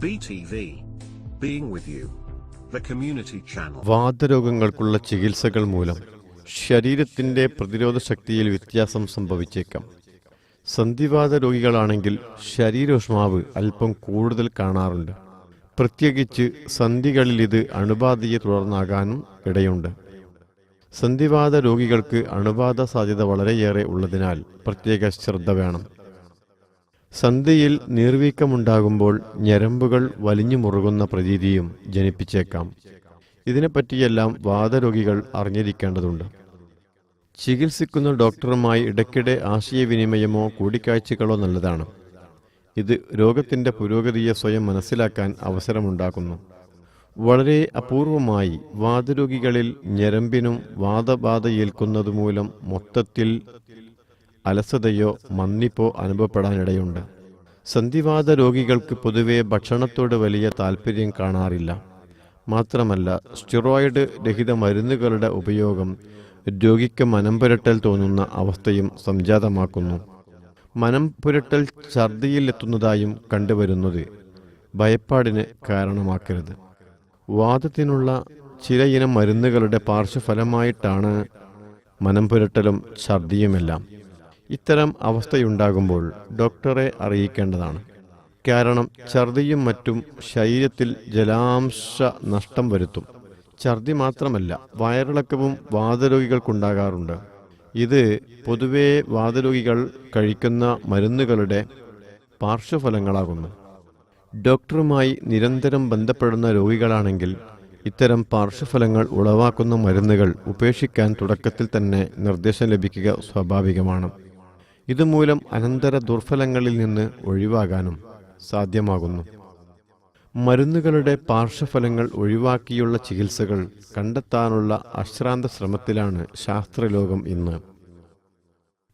BTV. Being with you. The community channel. വാതരോഗങ്ങൾക്കുള്ള ചികിത്സകൾ മൂലം ശരീരത്തിന്റെ പ്രതിരോധ ശക്തിയിൽ വ്യത്യാസം സംഭവിച്ചേക്കാം സന്ധിവാത രോഗികളാണെങ്കിൽ ശരീരോഷ്മാവ് അല്പം കൂടുതൽ കാണാറുണ്ട് പ്രത്യേകിച്ച് സന്ധികളിൽ ഇത് അണുബാധയെ തുടർന്നാകാനും ഇടയുണ്ട് സന്ധിവാത രോഗികൾക്ക് അണുബാധ സാധ്യത വളരെയേറെ ഉള്ളതിനാൽ പ്രത്യേക ശ്രദ്ധ വേണം സന്ധിയിൽ നീർവീക്കമുണ്ടാകുമ്പോൾ ഞരമ്പുകൾ വലിഞ്ഞു മുറുകുന്ന പ്രതീതിയും ജനിപ്പിച്ചേക്കാം. ഇതിനെപ്പറ്റിയെല്ലാം വാദരോഗികൾ അറിഞ്ഞിരിക്കേണ്ടതുണ്ട്. ചികിത്സിക്കുന്ന ഡോക്ടറുമായി ഇടയ്ക്കിടെ ആശയവിനിമയമോ കൂടിക്കാഴ്ചകളോ നല്ലതാണ്. ഇത് രോഗത്തിന്റെ പുരോഗതിയെ സ്വയം മനസ്സിലാക്കാൻ അവസരമുണ്ടാക്കുന്നു. വളരെ അപൂർവമായി വാതരോഗികളിൽ ഞരമ്പിനും വാതബാധയേൽക്കുന്നതുമൂലം മൊത്തത്തിൽ അലസതയോ മന്ദിപ്പോ അനുഭവപ്പെടാനിടയുണ്ട്. സന്ധിവാത രോഗികൾക്ക് പൊതുവെ ഭക്ഷണത്തോട് വലിയ താല്പര്യം കാണാറില്ല. മാത്രമല്ല സ്റ്റിറോയിഡ് രഹിത മരുന്നുകളുടെ ഉപയോഗം രോഗിക്ക് മനം പുരട്ടൽ തോന്നുന്ന അവസ്ഥയും സംജാതമാക്കുന്നു. മനം പുരട്ടൽ ഛർദിയിലെത്തുന്നതായും കണ്ടുവരുന്നത് ഭയപ്പാടിന് കാരണമാക്കരുത്. വാദത്തിനുള്ള ചിലയിനം മരുന്നുകളുടെ പാർശ്വഫലമായിട്ടാണ് മനം പുരട്ടലും ഛർദിയുമെല്ലാം. ഇത്തരം അവസ്ഥയുണ്ടാകുമ്പോൾ ഡോക്ടറെ അറിയിക്കേണ്ടതാണ്. കാരണം ഛർദിയും മറ്റും ശരീരത്തിൽ ജലാംശ നഷ്ടം വരുത്തും. ഛർദി മാത്രമല്ല വയറിളക്കവും വാതരോഗികൾക്കുണ്ടാകാറുണ്ട്. ഇത് പൊതുവെ വാതരോഗികൾ കഴിക്കുന്ന മരുന്നുകളുടെ പാർശ്വഫലങ്ങളാകുന്നു. ഡോക്ടറുമായി നിരന്തരം ബന്ധപ്പെടുന്ന രോഗികളാണെങ്കിൽ ഇത്തരം പാർശ്വഫലങ്ങൾ ഉളവാക്കുന്ന മരുന്നുകൾ ഉപേക്ഷിക്കാൻ തുടക്കത്തിൽ തന്നെ നിർദ്ദേശം ലഭിക്കുക സ്വാഭാവികമാണ്. ഇതുമൂലം അനന്തര ദുർഫലങ്ങളിൽ നിന്ന് ഒഴിവാകാനും സാധ്യമാകുന്നു. മരുന്നുകളുടെ പാർശ്വഫലങ്ങൾ ഒഴിവാക്കിയുള്ള ചികിത്സകൾ കണ്ടെത്താനുള്ള അശ്രാന്ത ശ്രമത്തിലാണ് ശാസ്ത്രലോകം ഇന്ന്.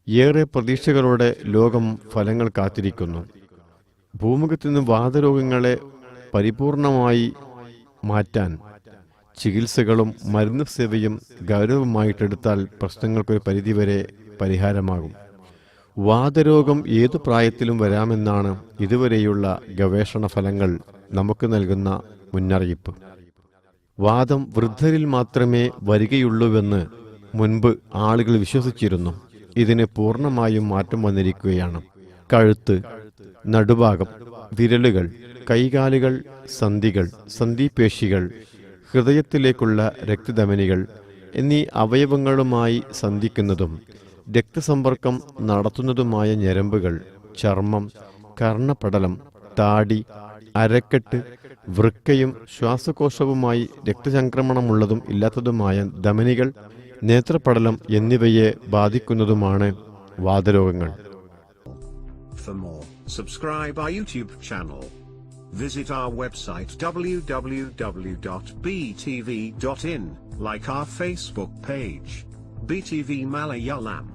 ഏറെ പ്രതീക്ഷകളോടെ ലോകം ഫലങ്ങൾ കാത്തിരിക്കുന്നു. ഭൂമുഖത്തു നിന്ന് വാതരോഗങ്ങളെ പരിപൂർണമായി മാറ്റാൻ ചികിത്സകളും മരുന്ന് സേവയും ഗൗരവമായിട്ടെടുത്താൽ പ്രശ്നങ്ങൾക്കൊരു പരിധിവരെ പരിഹാരമാകും. വാതരോഗം ഏതു പ്രായത്തിലും വരാമെന്നാണ് ഇതുവരെയുള്ള ഗവേഷണ ഫലങ്ങൾ നമുക്ക് നൽകുന്ന മുന്നറിയിപ്പ്. വാദം വൃദ്ധരിൽ മാത്രമേ വരികയുള്ളൂവെന്ന് മുൻപ് ആളുകൾ വിശ്വസിച്ചിരുന്നു. ഇതിന് പൂർണമായും മാറ്റം വന്നിരിക്കുകയാണ്. കഴുത്ത് നടുഭാഗം വിരലുകൾ കൈകാലുകൾ സന്ധികൾ സന്ധിപേശികൾ ഹൃദയത്തിലേക്കുള്ള രക്തധമനികൾ എന്നീ അവയവങ്ങളുമായി സന്ധിക്കുന്നതും രക്തസമ്പർക്കം നടത്തുന്നതുമായ ഞരമ്പുകൾ ചർമ്മം കർണപടലം താടി അരക്കെട്ട് വൃക്കയും ശ്വാസകോശവുമായി രക്തചംക്രമണമുള്ളതും ഇല്ലാത്തതുമായ ധമനികൾ നേത്രപടലം എന്നിവയെ ബാധിക്കുന്നതുമാണ് വാതരോഗങ്ങൾ For more, our YouTube channel. Visit our website www.btv.in, like our Facebook page. BTV Malayalam.